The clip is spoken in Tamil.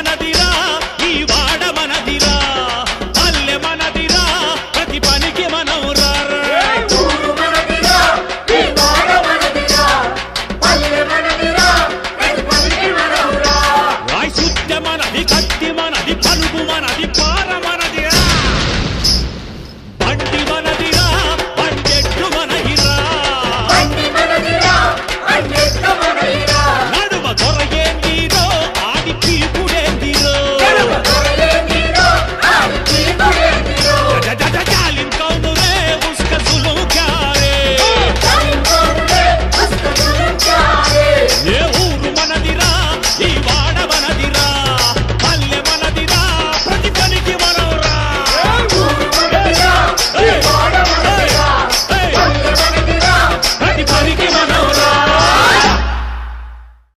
மனதிரா